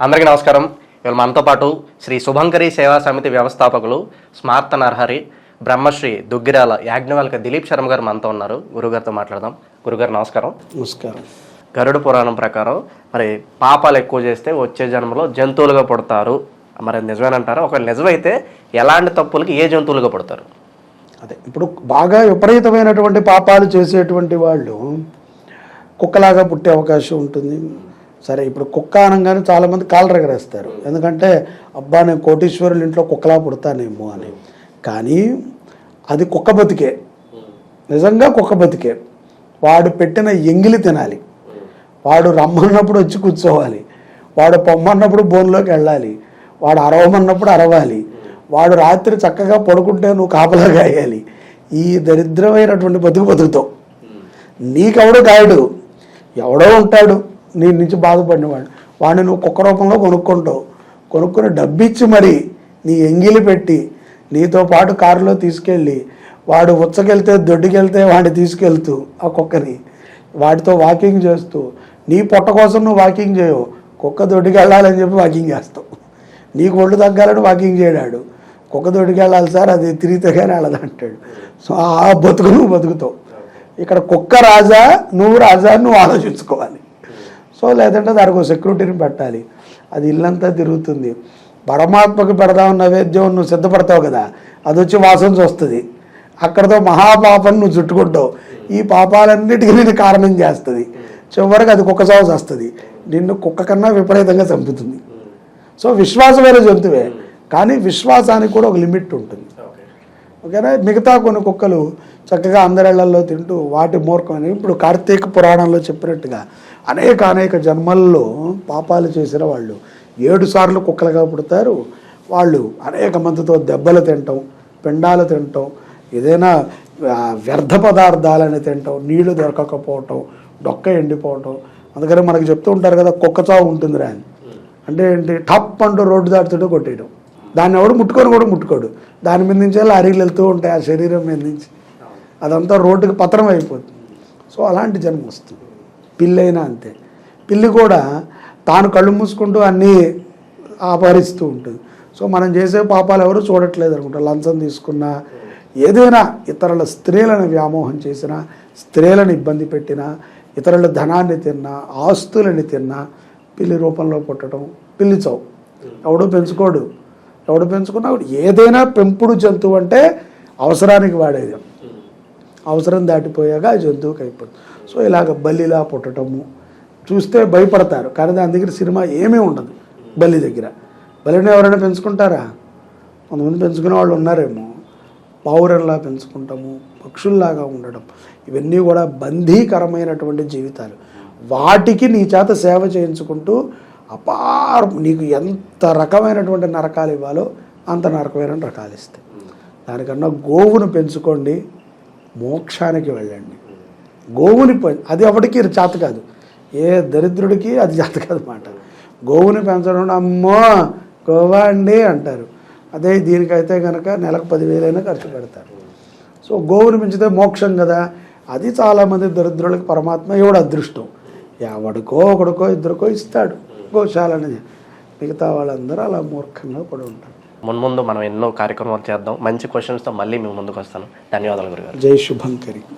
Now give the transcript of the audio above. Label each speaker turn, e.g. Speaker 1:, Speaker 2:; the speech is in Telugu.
Speaker 1: అందరికీ నమస్కారం. ఇవాళ మనతో పాటు శ్రీ శుభంకరి సేవా సమితి వ్యవస్థాపకులు స్మార్త నరహరి బ్రహ్మశ్రీ దుగ్గిరాల యాజ్ఞవల్క దిలీప్ శర్మ గారు మనతో ఉన్నారు. గురుగారితో మాట్లాడదాం. గురుగారు నమస్కారం.
Speaker 2: నమస్కారం.
Speaker 1: గరుడ పురాణం ప్రకారం మరి పాపాలు ఎక్కువ చేస్తే వచ్చే జన్మలో జంతువులుగా పుడతారు. మరి నిజమేనంటారా? ఒకవేళ నిజమైతే ఎలాంటి తప్పులకి ఏ జంతువులుగా పుడతారు?
Speaker 2: అదే ఇప్పుడు బాగా విపరీతమైనటువంటి పాపాలు చేసేటువంటి వాళ్ళు కుక్కలాగా పుట్టే అవకాశం ఉంటుంది. సరే ఇప్పుడు కుక్క అనగానే చాలామంది కాలు రగరేస్తారు. ఎందుకంటే అబ్బా నేను కోటీశ్వరుల ఇంట్లో కుక్కలా పుడతానేమో అని. కానీ అది కుక్క బతికే. నిజంగా కుక్క బతికే. వాడు పెట్టిన ఎంగిలి తినాలి. వాడు రమ్మన్నప్పుడు వచ్చి కూర్చోవాలి. వాడు పొమ్మన్నప్పుడు బోన్లోకి వెళ్ళాలి. వాడు అరవమన్నప్పుడు అరవాలి. వాడు రాత్రి చక్కగా పడుకుంటే నువ్వు కాపలా కాయాలి ఈ దరిద్రమైనటువంటి బతుకు బతుకుతావు నీకెవడు గాయడు? ఎవడో ఉంటాడు. నీ నుంచి బాధపడినవాడు. వాడిని నువ్వు కుక్క రూపంలో కొనుక్కుంటావు. కొనుక్కుని డబ్బిచ్చి మరి నీ ఎంగిలి పెట్టి నీతో పాటు కారులో తీసుకెళ్ళి వాడు ఉచ్చకెళ్తే దొడ్డికెళ్తే వాడిని తీసుకెళ్తూ ఆ కుక్కని. వాటితో వాకింగ్ చేస్తూ నీ పొట్ట కోసం నువ్వు వాకింగ్ చేయవు. కుక్క దొడ్డికి వెళ్ళాలని చెప్పి వాకింగ్ చేస్తావు. నీకు ఒళ్ళు తగ్గాలని వాకింగ్ చేయడాడు. కుక్క దొడ్డికి వెళ్ళాలి సార్ అది తిరిగితే కానీ వెళ్ళదు అంటాడు. సో ఆ బతుకు నువ్వు బతుకుతావు. ఇక్కడ కుక్క రాజా నువ్వు రాజా నువ్వు ఆలోచించుకోవాలి. సో లేదంటే దానికి ఒక సెక్యూరిటీని పెట్టాలి. అది ఇల్లంతా తిరుగుతుంది. పరమాత్మకు పెడదాం నైవేద్యం నువ్వు సిద్ధపడతావు కదా అది వచ్చి వాసన చూస్తుంది. అక్కడతో మహాపాపం నువ్వు చుట్టుకుంటావు. ఈ పాపాలన్నిటికీ నేను కారణం చేస్తుంది. చివరికి అది కుక్క సాగు వస్తుంది నిన్ను కుక్క కన్నా విపరీతంగా చంపుతుంది. సో విశ్వాసమైన జంతువే. కానీ విశ్వాసానికి కూడా ఒక లిమిట్ ఉంటుంది. ఓకేనా? మిగతా కొన్ని కుక్కలు చక్కగా అందరిళ్ళలో తింటూ వాటి మూర్ఖమని ఇప్పుడు కార్తీక పురాణంలో చెప్పినట్టుగా అనేక అనేక జన్మల్లో పాపాలు చేసిన వాళ్ళు ఏడు సార్లు కుక్కలుగా పుడతారు. వాళ్ళు అనేక మందితో దెబ్బలు తినటం పిండాలు తినటం ఏదైనా వ్యర్థ పదార్థాలని తినటం నీళ్ళు దొరకకపోవటం డొక్క ఎండిపోవటం. అందుకని మనకు చెప్తూ ఉంటారు కదా కుక్క చావు ఉంటుందిరా అని. అంటే ఏంటి? టప్ అంటూ రోడ్డు దాటుతుంటే కొట్టేయడం దాన్ని ఎవడు ముట్టుకొని కూడా ముట్టుకోడు. దాని మీద నుంచి లారీలు వెళ్తూ ఉంటాయి ఆ శరీరం మీద నుంచి. అదంతా రోడ్డుకి పత్రం అయిపోతుంది. సో అలాంటి జన్మ వస్తుంది. పిల్లైనా అంతే. పిల్లి కూడా తాను కళ్ళు మూసుకుంటూ అన్నీ ఆపరిస్తూ ఉంటుంది. సో మనం చేసే పాపాలు ఎవరు చూడట్లేదు అనుకుంటా. లంచం తీసుకున్నా ఏదైనా ఇతరుల స్త్రీలను వ్యామోహం చేసినా స్త్రీలను ఇబ్బంది పెట్టినా ఇతరుల ధనాన్ని తిన్నా ఆస్తులని తిన్నా పిల్లి రూపంలో పుట్టడం పిల్లి చావు. ఎవడు పెంచుకోడు. ఎవడు పెంచుకున్నా ఏదైనా పెంపుడు జంతువు అంటే అవసరానికి వాడేది. అవసరం దాటిపోయాక ఆ జంతువుకి అయిపోతుంది సో ఇలాగ బల్లిలా పుట్టడము చూస్తే భయపడతారు. కానీ దాని దగ్గర సినిమా ఏమీ ఉండదు బల్లి దగ్గర. బలిని ఎవరైనా పెంచుకుంటారా? కొంతమంది పెంచుకునే వాళ్ళు ఉన్నారేమో. పావురంలా పెంచుకుంటాము పక్షుల్లాగా ఉండడం ఇవన్నీ కూడా బంధీకరమైనటువంటి జీవితాలు. వాటికి నీ చేత సేవ చేయించుకుంటూ అపార. నీకు ఎంత రకమైనటువంటి నరకాలు ఇవ్వాలో అంత నరకమైన రకాలు ఇస్తాయి. దానికన్నా గోవును పెంచుకోండి మోక్షానికి వెళ్ళండి. గోవుని పె- అది ఎవరికి చేత కాదు. ఏ దరిద్రుడికి అది చేత కాదు మాట. గోవుని పెంచడం అమ్మో గోవా అండి అంటారు. అదే దీనికైతే కనుక నెలకు పదివేలైనా ఖర్చు పెడతారు. సో గోవుని పెంచితే మోక్షం కదా. అది చాలామంది దరిద్రులకు పరమాత్మ ఎవడు అదృష్టం? ఎవడికో ఒకడికో ఇద్దరికో ఇస్తాడు. గోశాల అనేది మిగతా వాళ్ళందరూ అలా మూర్ఖంగా పడి ఉంటారు.
Speaker 1: మున్ముందు మనం ఎన్నో కార్యక్రమాలు చేద్దాం. మంచి క్వశ్చన్స్తో మళ్ళీ మేము ముందుకు వస్తాను. ధన్యవాదాలు గురుగారు.
Speaker 2: జై శుభంకరి.